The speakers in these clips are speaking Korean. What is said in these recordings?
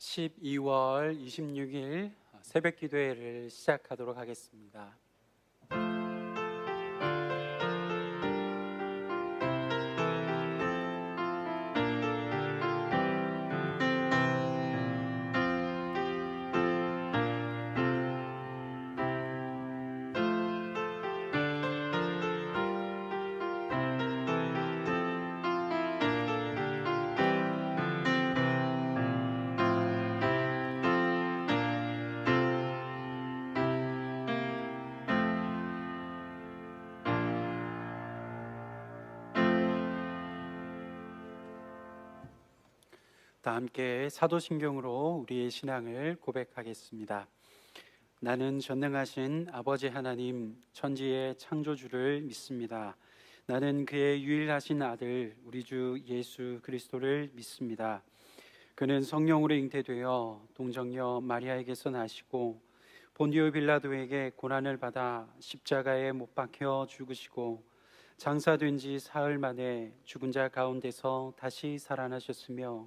12월 26일 새벽 기도회를 시작하도록 하겠습니다. 다 함께 사도신경으로 우리의 신앙을 고백하겠습니다. 나는 전능하신 아버지 하나님 천지의 창조주를 믿습니다. 나는 그의 유일하신 아들 우리 주 예수 그리스도를 믿습니다. 그는 성령으로 잉태되어 동정녀 마리아에게서 나시고 본디오 빌라도에게 고난을 받아 십자가에 못 박혀 죽으시고 장사된 지 사흘 만에 죽은 자 가운데서 다시 살아나셨으며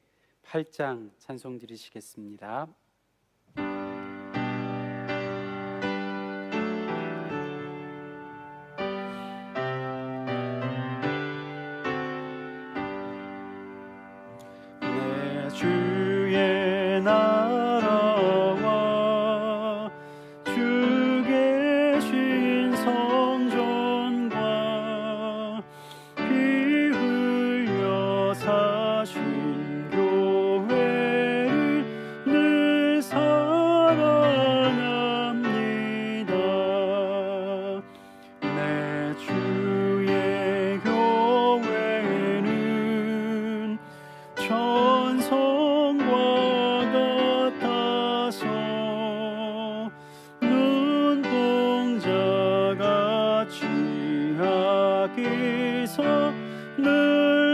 찬송 드리시겠습니다. 하기서 늘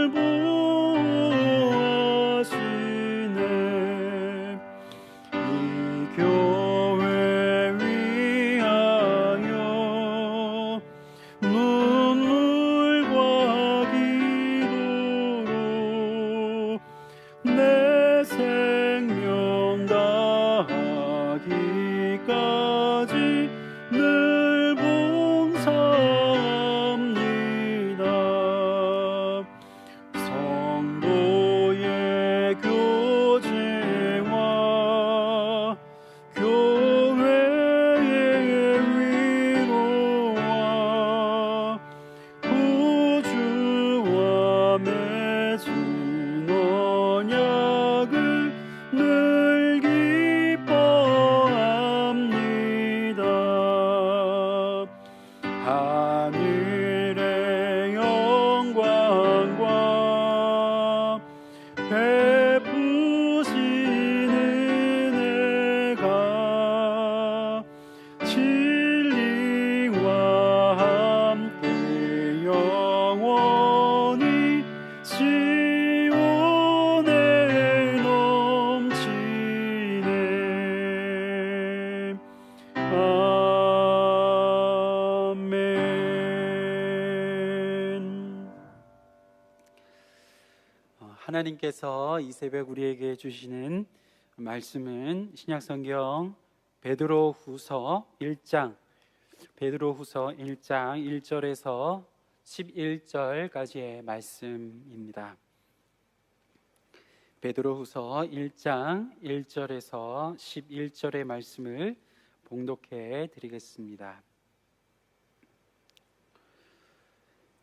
하나님께서 이 새벽 우리에게 주시는 말씀은 신약성경 베드로 후서 1장 베드로 후서 1장 1절에서 11절까지의 말씀입니다. 베드로 후서 1장 1절에서 11절의 말씀을 봉독해 드리겠습니다.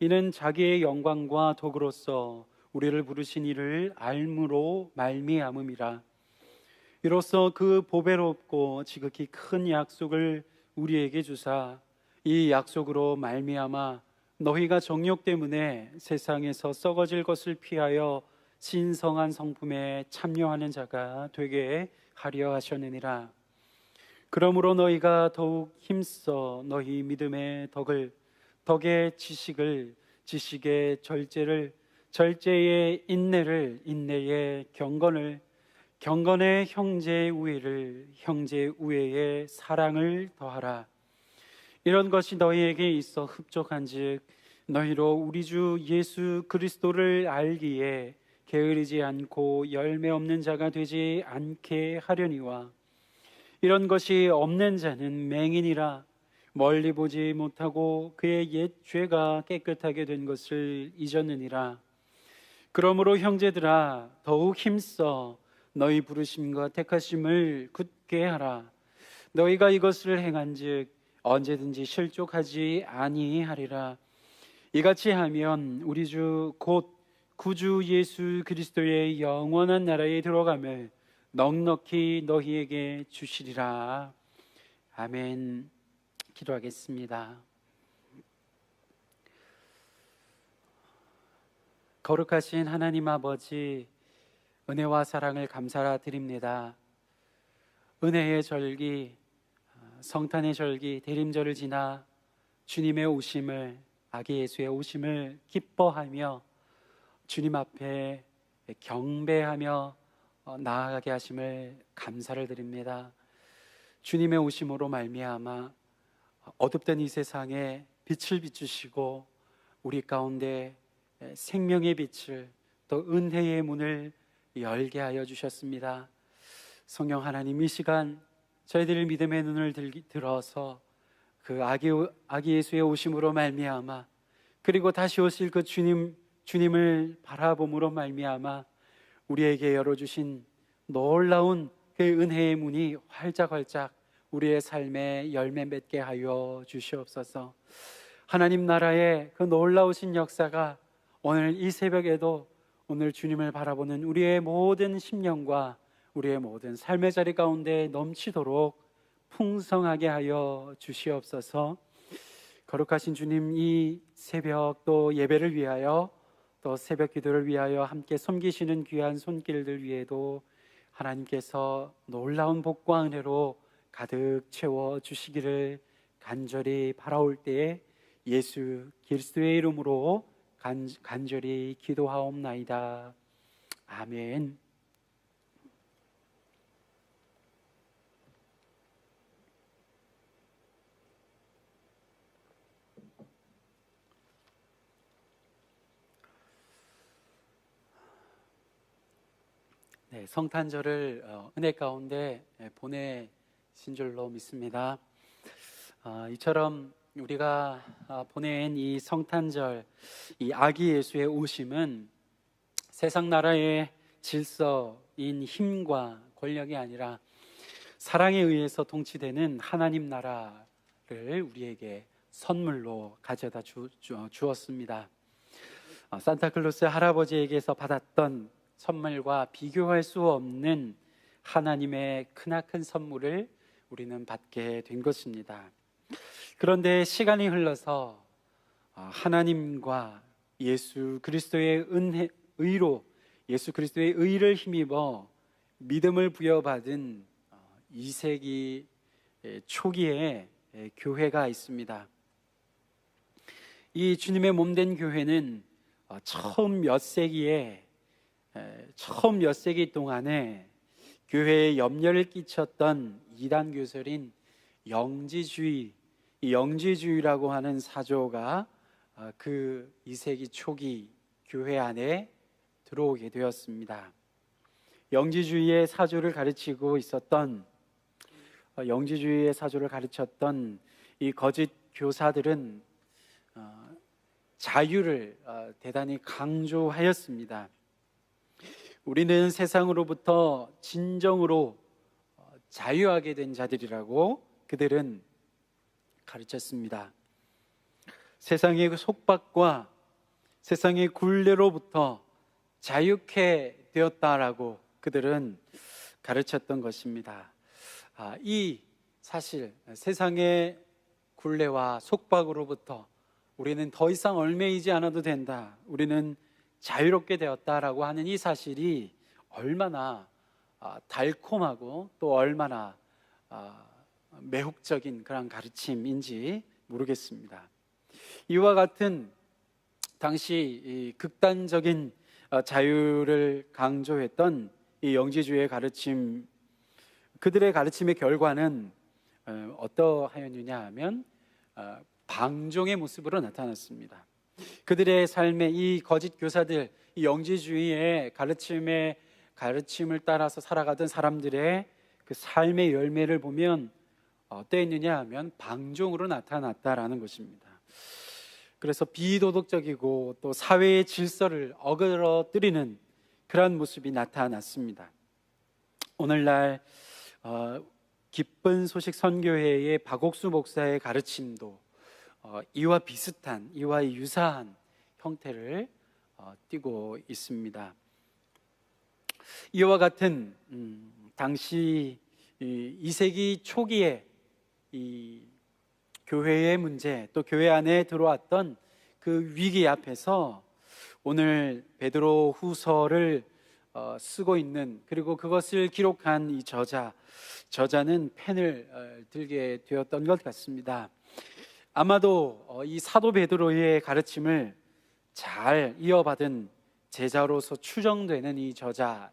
이는 자기의 영광과 덕으로서 우리를 부르신 이를 알므로 말미암음이라 이로써 그 보배롭고 지극히 큰 약속을 우리에게 주사 이 약속으로 말미암아 너희가 정욕 때문에 세상에서 썩어질 것을 피하여 신성한 성품에 참여하는 자가 되게 하려 하셨느니라. 그러므로 너희가 더욱 힘써 너희 믿음의 덕을 덕의 지식을 지식의 절제를 절제의 인내를 인내의 경건을 경건의 형제 우애를 형제 우애의 사랑을 더하라. 이런 것이 너희에게 있어 흡족한즉 너희로 우리 주 예수 그리스도를 알기에 게으르지 않고 열매 없는 자가 되지 않게 하려니와 이런 것이 없는 자는 맹인이라 멀리 보지 못하고 그의 옛 죄가 깨끗하게 된 것을 잊었느니라. 그러므로 형제들아 더욱 힘써 너희 부르심과 택하심을 굳게 하라. 너희가 이것을 행한즉 언제든지 실족하지 아니하리라. 이같이 하면 우리 주 곧 구주 예수 그리스도의 영원한 나라에 들어감을 넉넉히 너희에게 주시리라. 아멘 기도하겠습니다 거룩하신 하나님 아버지 은혜와 사랑을 감사라 드립니다 은혜의 절기 성탄의 절기 대림절을 지나 주님의 오심을 아기 예수의 오심을 기뻐하며 주님 앞에 경배하며 어, 나아가게 하심을 감사를 드립니다. 주님의 오심으로 말미암아 어둡던 이 세상에 빛을 비추시고 우리 가운데 생명의 빛을 또 은혜의 문을 열게 하여 주셨습니다. 성령 하나님 이 시간 저희들 믿음의 눈을 들어서 그 아기, 아기 예수의 오심으로 말미암아 그리고 다시 오실 그 주님 주님을 바라봄으로 말미암아 우리에게 열어주신 놀라운 그 은혜의 문이 활짝활짝 우리의 삶에 열매 맺게 하여 주시옵소서. 하나님 나라의 그 놀라우신 역사가 오늘 이 새벽에도 오늘 주님을 바라보는 우리의 모든 심령과 우리의 모든 삶의 자리 가운데 넘치도록 풍성하게 하여 주시옵소서. 거룩하신 주님 이 새벽 또 예배를 위하여 또 새벽 기도를 위하여 함께 섬기시는 귀한 손길들 위에도 하나님께서 놀라운 복과 은혜로 가득 채워 주시기를 간절히 바라올 때에 예수 그리스도의 이름으로 간, 간절히 기도하옵나이다. 아멘. 네, 성탄절을 어, 은혜 가운데 예, 보내 신 줄로 믿습니다. 아, 이처럼 우리가 아, 보낸 이 성탄절, 이 아기 예수의 오심은 세상 나라의 질서인 힘과 권력이 아니라 사랑에 의해서 통치되는 하나님 나라를 우리에게 선물로 가져다 주, 었습니다 어, 산타클로스 할아버지에게서 받았던 선물과 비교할 수 없는 하나님의 크나큰 선물을 우리는 받게 된 것입니다. 그런데 시간이 흘러서 아, 하나님과 예수 그리스도의 은혜, 의로 예수 그리스도의 의를 힘입어 믿음을 부여받은 2세기 어, 초기에 교회가 있습니다. 이 주님의 몸된 교회는 어, 처음 몇 세기에 처음 몇 세기 동안에 교회에 염려를 끼쳤던 이단 교설인 영지주의, 영지주의라고 하는 사조가 어, 그 2세기 초기 교회 안에 들어오게 되었습니다. 영지주의의 사조를 가르치고 있었던 어, 영지주의의 사조를 가르쳤던 이 거짓 교사들은 어, 자유를 대단히 강조하였습니다. 우리는 세상으로부터 진정으로 어, 자유하게 된 자들이라고 그들은 가르쳤습니다. 세상의 그 속박과 세상의 굴레로부터 자유케 되었다라고 그들은 가르쳤던 것입니다. 아, 이 사실 세상의 굴레와 속박으로부터 우리는 더 이상 얼매이지 않아도 된다. 우리는 자유롭게 되었다라고 하는 이 사실이 얼마나 아, 달콤하고 또 얼마나 아, 매혹적인 그런 가르침인지 모르겠습니다. 이와 같은 당시 이 극단적인 어, 자유를 강조했던 이 영지주의 가르침 그들의 가르침의 결과는 어, 어떠하였느냐 하면 어, 방종의 모습으로 나타났습니다. 그들의 삶의 이 거짓 교사들, 이 영지주의의 가르침의 가르침을 따라서 살아가던 사람들의 그 삶의 열매를 보면 어떠했느냐 하면 방종으로 나타났다라는 것입니다. 그래서 비도덕적이고 또 사회의 질서를 어그러뜨리는 그러한 모습이 나타났습니다. 오늘날 어, 기쁜 소식 선교회의 박옥수 목사의 가르침도 어, 이와 비슷한 이와 유사한 형태를 어, 띠고 있습니다. 이와 같은 음, 당시 이 2세기 초기에 이 교회의 문제 또 교회 안에 들어왔던 그 위기 앞에서 오늘 베드로 후서를 어, 쓰고 있는 그리고 그것을 기록한 이 저자 저자는 펜을 어, 들게 되었던 것 같습니다. 아마도 어, 이 사도 베드로의 가르침을 잘 이어받은 제자로서 추정되는 이 저자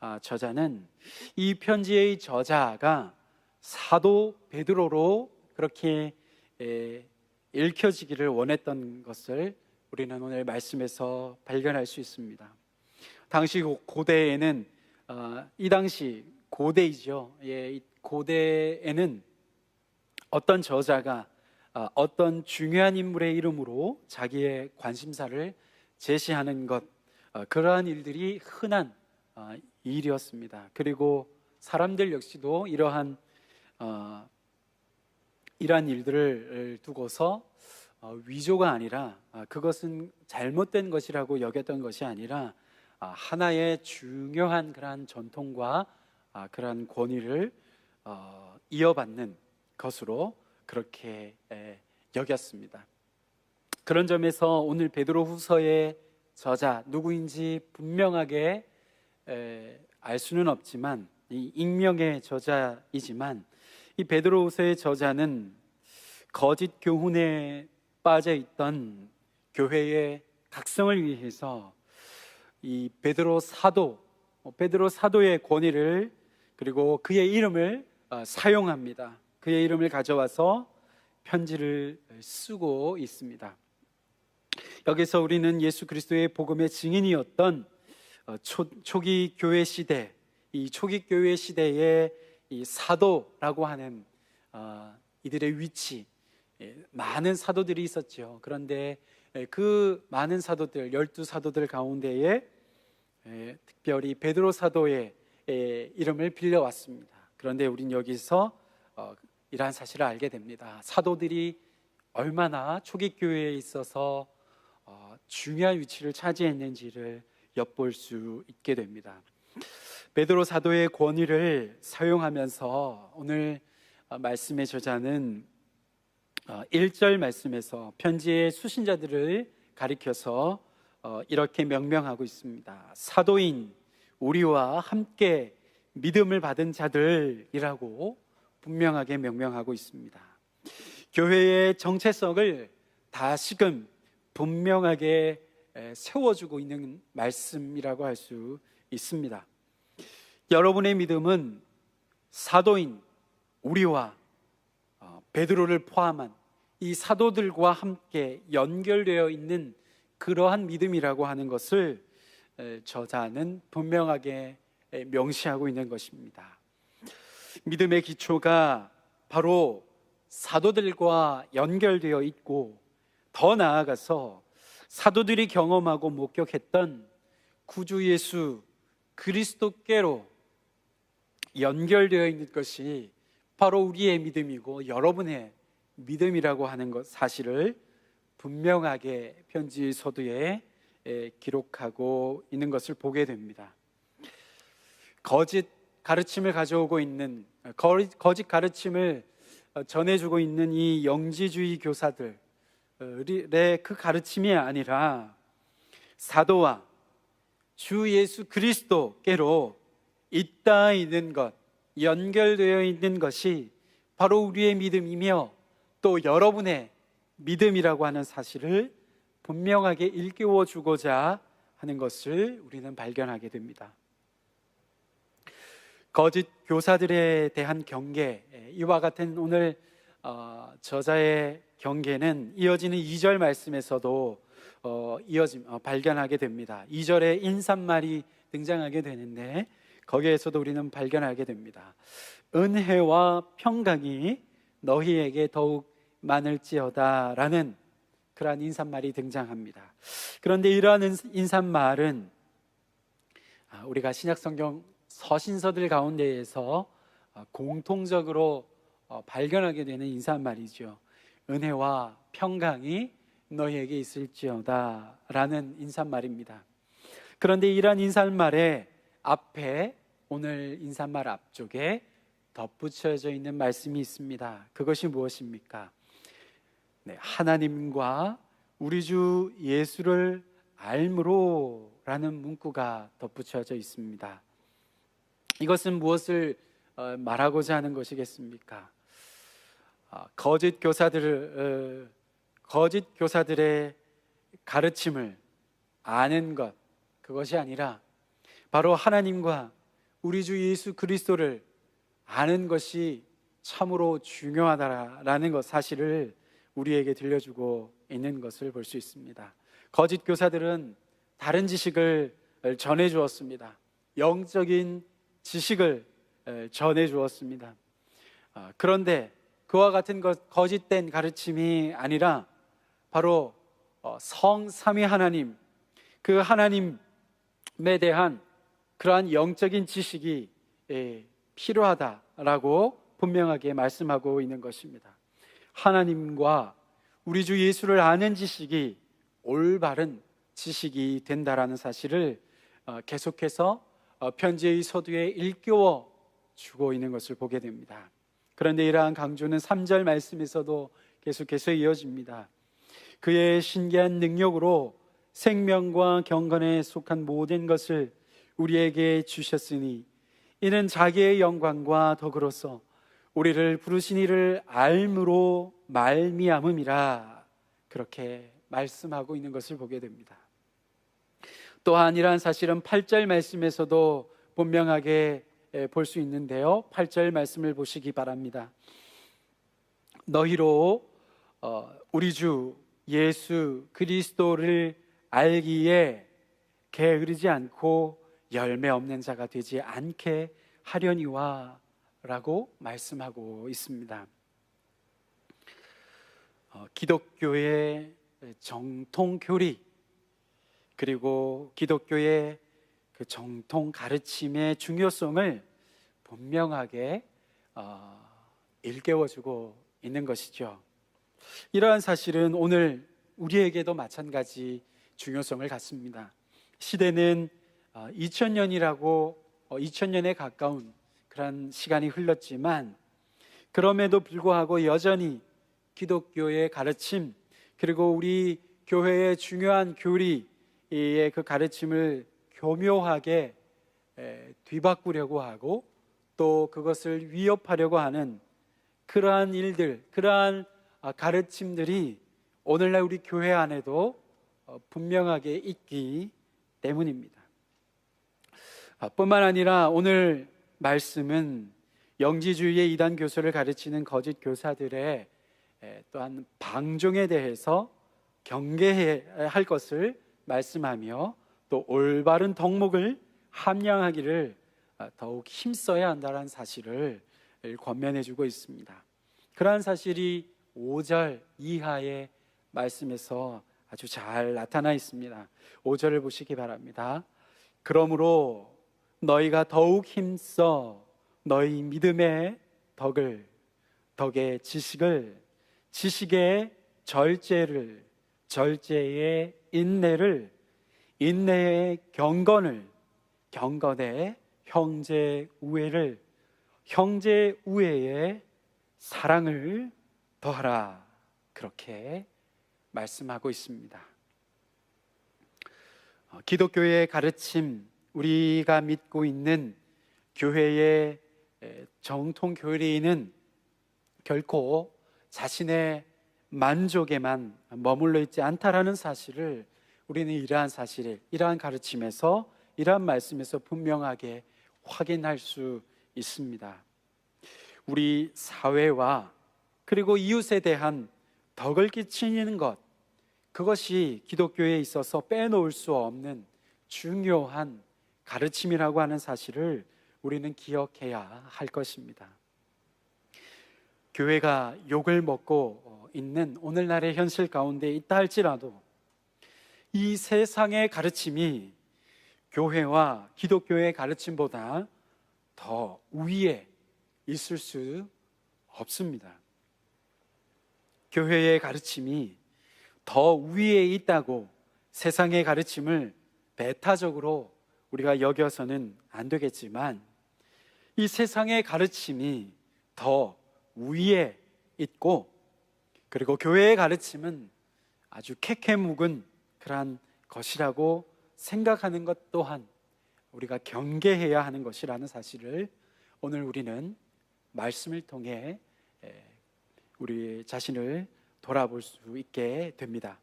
아, 저자는 이 편지의 저자가 사도 베드로로 그렇게 에, 읽혀지기를 원했던 것을 우리는 오늘 말씀에서 발견할 수 있습니다. 당시 고- 고대에는 어, 이 당시 고대이죠. 예, 이 고대에는 어떤 저자가 어, 어떤 중요한 인물의 이름으로 자기의 관심사를 제시하는 것 어, 그러한 일들이 흔한 어, 일이었습니다. 그리고 사람들 역시도 이러한 어, 이러한 일들을 두고서 어, 위조가 아니라 아, 그것은 잘못된 것이라고 여겼던 것이 아니라 아, 하나의 중요한 그러한 전통과 아, 그러한 권위를 어, 이어받는 것으로 그렇게 에, 여겼습니다. 그런 점에서 오늘 베드로후서의 저자 누구인지 분명하게 에, 알 수는 없지만 이 익명의 저자이지만 이 베드로후서의 저자는 거짓 교훈에 빠져 있던 교회의 각성을 위해서 이 베드로 사도, 어, 베드로 사도의 권위를 그리고 그의 이름을 어, 사용합니다. 그의 이름을 가져와서 편지를 쓰고 있습니다. 여기서 우리는 예수 그리스도의 복음의 증인이었던 어, 초, 초기 교회 시대, 이 초기 교회 시대의 이 사도라고 하는 어, 이들의 위치, 예, 많은 사도들이 있었죠. 그런데 예, 그 많은 사도들, 열두 사도들 가운데에 예, 특별히 베드로 사도의 예, 이름을 빌려왔습니다. 그런데 우린 여기서 어, 이러한 사실을 알게 됩니다. 사도들이 얼마나 초기 교회에 있어서 어, 중요한 위치를 차지했는지를 엿볼 수 있게 됩니다. 베드로 사도의 권위를 사용하면서 오늘 어, 말씀의 저자는 어, 1절 말씀에서 편지의 수신자들을 가리켜서 어, 이렇게 명명하고 있습니다. 사도인 우리와 함께 믿음을 받은 자들이라고 분명하게 명명하고 있습니다. 교회의 정체성을 다시금 분명하게 에, 세워주고 있는 말씀이라고 할 수 있습니다. 여러분의 믿음은 사도인 우리와 어, 베드로를 포함한 이 사도들과 함께 연결되어 있는 그러한 믿음이라고 하는 것을 에, 저자는 분명하게 에, 명시하고 있는 것입니다. 믿음의 기초가 바로 사도들과 연결되어 있고 더 나아가서 사도들이 경험하고 목격했던 구주 예수 그리스도께로 연결되어 있는 것이 바로 우리의 믿음이고 여러분의 믿음이라고 하는 것 사실을 분명하게 편지 서두에 에, 기록하고 있는 것을 보게 됩니다. 거짓 가르침을 가져오고 있는 거- 거짓 가르침을 어, 전해주고 있는 이 영지주의 교사들의 그 가르침이 아니라 사도와 주 예수 그리스도께로 있다 있는 것, 연결되어 있는 것이 바로 우리의 믿음이며 또 여러분의 믿음이라고 하는 사실을 분명하게 일깨워 주고자 하는 것을 우리는 발견하게 됩니다. 거짓 교사들에 대한 경계, 예, 이와 같은 오늘 어, 저자의 경계는 이어지는 2절 말씀에서도 어, 이어짐 어, 발견하게 됩니다. 2절에 인사말이 등장하게 되는데 거기에서도 우리는 발견하게 됩니다. 은혜와 평강이 너희에게 더욱 많을지어다라는 그러한 인사말이 등장합니다. 그런데 이러한 인- 인사말은 아, 우리가 신약 성경 서신서들 가운데에서 어, 공통적으로 어, 발견하게 되는 인사말이죠. 은혜와 평강이 너희에게 있을지어다라는 인사말입니다. 그런데 이러한 인사말의 앞에 오늘 인사말 앞쪽에 덧붙여져 있는 말씀이 있습니다. 그것이 무엇입니까? 네, 하나님과 우리 주 예수를 알므로라는 문구가 덧붙여져 있습니다. 이것은 무엇을 어, 말하고자 하는 것이겠습니까? 아, 거짓 교사들을 어, 거짓 교사들의 가르침을 아는 것 그것이 아니라 바로 하나님과 우리 주 예수 그리스도를 아는 것이 참으로 중요하다라는 것 사실을 우리에게 들려주고 있는 것을 볼 수 있습니다. 거짓 교사들은 다른 지식을 전해 주었습니다. 영적인 지식을 전해 주었습니다. 아, 그런데 그와 같은 것, 거짓된 가르침이 아니라 바로 어, 성삼위 하나님, 그 하나님에 대한 그러한 영적인 지식이 예, 필요하다라고 분명하게 말씀하고 있는 것입니다. 하나님과 우리 주 예수를 아는 지식이 올바른 지식이 된다라는 사실을 어, 계속해서 어, 편지의 서두에 일깨워 주고 있는 것을 보게 됩니다. 그런데 이러한 강조는 3절 말씀에서도 계속해서 이어집니다. 그의 신기한 능력으로 생명과 경건에 속한 모든 것을 우리에게 주셨으니 이는 자기의 영광과 덕으로서 우리를 부르신 이를 알므로 말미암음이라 그렇게 말씀하고 있는 것을 보게 됩니다. 또한 이러한 사실은 8절 말씀에서도 분명하게 볼 수 있는데요. 8절 말씀을 보시기 바랍니다. 너희로 어, 우리 주 예수 그리스도를 알기에 게으르지 않고 열매 없는 자가 되지 않게 하려니와 라고 말씀하고 있습니다. 어, 기독교의 정통 교리 그리고 기독교의 그 정통 가르침의 중요성을 분명하게 어, 일깨워주고 있는 것이죠. 이러한 사실은 오늘 우리에게도 마찬가지 중요성을 갖습니다. 시대는 2000년이라고 2000년에 가까운 그런 시간이 흘렀지만 그럼에도 불구하고 여전히 기독교의 가르침 그리고 우리 교회의 중요한 교리 의 그 가르침을 교묘하게 뒤바꾸려고 하고 또 그것을 위협하려고 하는 그러한 일들, 그러한 아, 가르침들이 오늘날 우리 교회 안에도 어, 분명하게 있기 때문입니다. 아, 뿐만 아니라 오늘 말씀은 영지주의의 이단 교수를 가르치는 거짓 교사들의 또한 방종에 대해서 경계해야 할 것을 말씀하며 또 올바른 덕목을 함양하기를 아, 더욱 힘써야 한다는 사실을 권면해 주고 있습니다. 그러한 사실이 5절 이하의 말씀에서 아주 잘 나타나 있습니다. 5절을 보시기 바랍니다. 그러므로 너희가 더욱 힘써 너희 믿음의 덕을 덕의 지식을 지식의 절제를 절제의 인내를 인내의 경건을 경건의 형제 우애를 형제 우애의 사랑을 더하라 그렇게 말씀하고 있습니다. 어, 기독교의 가르침 우리가 믿고 있는 교회의 정통 교리는 결코 자신의 만족에만 머물러 있지 않다라는 사실을 우리는 이러한 사실을 이러한 가르침에서 이러한 말씀에서 분명하게 확인할 수 있습니다. 우리 사회와 그리고 이웃에 대한 덕을 끼치는 것 그것이 기독교에 있어서 빼놓을 수 없는 중요한 가르침이라고 하는 사실을 우리는 기억해야 할 것입니다. 교회가 욕을 먹고 있는 오늘날의 현실 가운데 있다 할지라도 이 세상의 가르침이 교회와 기독교의 가르침보다 더 위에 있을 수 없습니다. 교회의 가르침이 더 위에 있다고 세상의 가르침을 배타적으로 우리가 여겨서는 안 되겠지만 이 세상의 가르침이 더 위에 있고 그리고 교회의 가르침은 아주 캐캐 묵은 그러한 것이라고 생각하는 것 또한 우리가 경계해야 하는 것이라는 사실을 오늘 우리는 말씀을 통해 우리 자신을 돌아볼 수 있게 됩니다.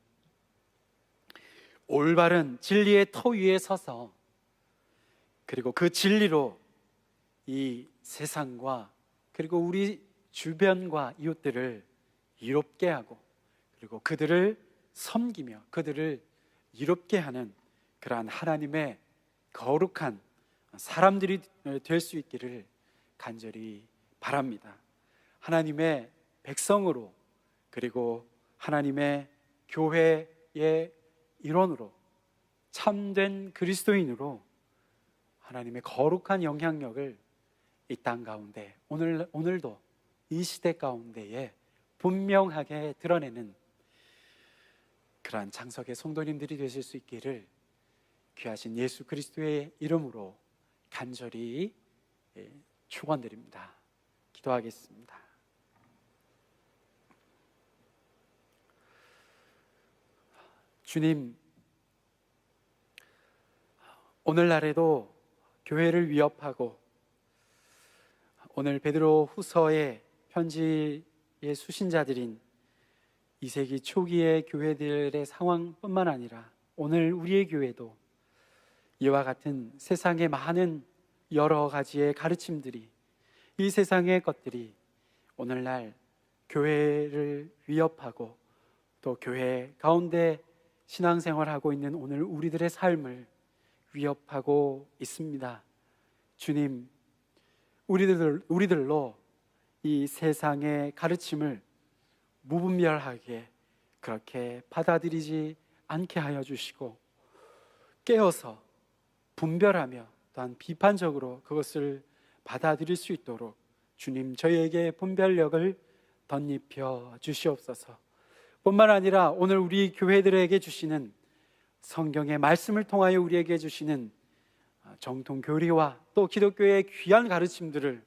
올바른 진리의 터 위에 서서 그리고 그 진리로 이 세상과 그리고 우리 주변과 이웃들을 이롭게 하고 그리고 그들을 섬기며 그들을 이롭게 하는 그러한 하나님의 거룩한 사람들이 될 수 있기를 간절히 바랍니다. 하나님의 백성으로 그리고 하나님의 교회의 일원으로 참된 그리스도인으로 하나님의 거룩한 영향력을 이 땅 가운데 오늘 오늘도 이 시대 가운데에 분명하게 드러내는 그러한 장석의 성도님들이 되실 수 있기를 귀하신 예수 그리스도의 이름으로 간절히 예, 축원드립니다. 기도하겠습니다. 주님, 오늘날에도 교회를 위협하고 오늘 베드로 후서의 편지의 수신자들인 2세기 초기의 교회들의 상황뿐만 아니라 오늘 우리의 교회도 이와 같은 세상의 많은 여러 가지의 가르침들이 이 세상의 것들이 오늘날 교회를 위협하고 또 교회 가운데 신앙생활하고 있는 오늘 우리들의 삶을 위협하고 있습니다. 주님, 우리들, 우리들로 이 세상의 가르침을 무분별하게 그렇게 받아들이지 않게 하여 주시고 깨어서 분별하며 또한 비판적으로 그것을 받아들일 수 있도록 주님 저희에게 분별력을 덧입혀 주시옵소서. 뿐만 아니라 오늘 우리 교회들에게 주시는 성경의 말씀을 통하여 우리에게 주시는 정통 교리와 또 기독교의 귀한 가르침들을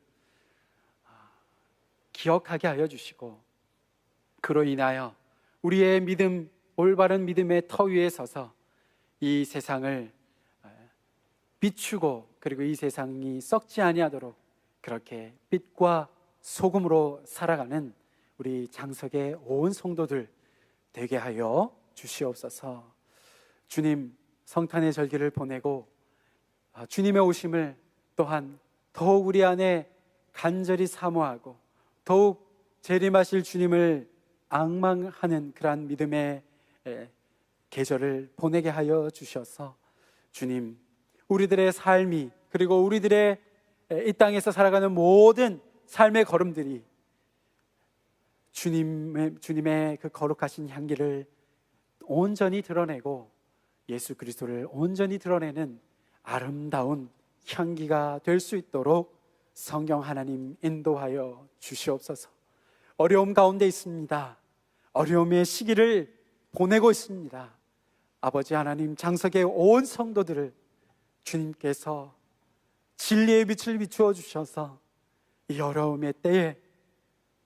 기억하게 하여 주시고 그로 인하여 우리의 믿음 올바른 믿음의 터 위에 서서 이 세상을 비추고 그리고 이 세상이 썩지 아니하도록 그렇게 빛과 소금으로 살아가는 우리 장석의 온 성도들 되게 하여 주시옵소서. 주님 성탄의 절기를 보내고 아, 주님의 오심을 또한 더욱 우리 안에 간절히 사모하고 더욱 재림하실 주님을 악망하는 그러한 믿음의 계절을 보내게 하여 주셔서 주님 우리들의 삶이 그리고 우리들의 이 땅에서 살아가는 모든 삶의 걸음들이 주님의 주님의 그 거룩하신 향기를 온전히 드러내고 예수 그리스도를 온전히 드러내는 아름다운 향기가 될 수 있도록 성경 하나님 인도하여 주시옵소서. 어려움 가운데 있습니다. 어려움의 시기를 보내고 있습니다. 아버지 하나님 장석의 온 성도들을 주님께서 진리의 빛을 비추어 주셔서 이 어려움의 때에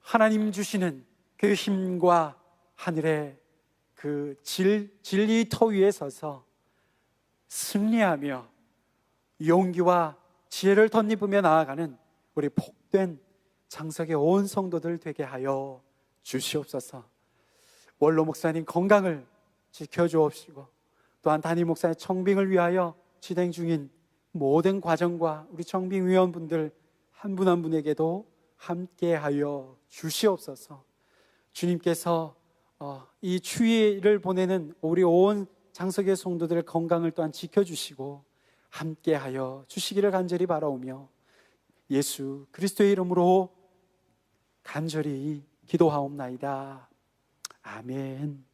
하나님 주시는 그 힘과 하늘의 그 질, 진리 터 위에 서서 승리하며 용기와 지혜를 덧입으며 나아가는 우리 복된 장석의 온 성도들 되게 하여 주시옵소서. 원로 목사님 건강을 지켜 주옵시고 또한 담임 목사의 청빙을 위하여 진행 중인 모든 과정과 우리 청빙 위원분들 한 분한 분에게도 함께 하여 주시옵소서. 주님께서 어, 이 추위를 보내는 우리 온 장석의 성도들의 건강을 또한 지켜 주시고 함께 하여 주시기를 간절히 바라오며 예수 그리스도의 이름으로 간절히 기도하옵나이다. 아멘.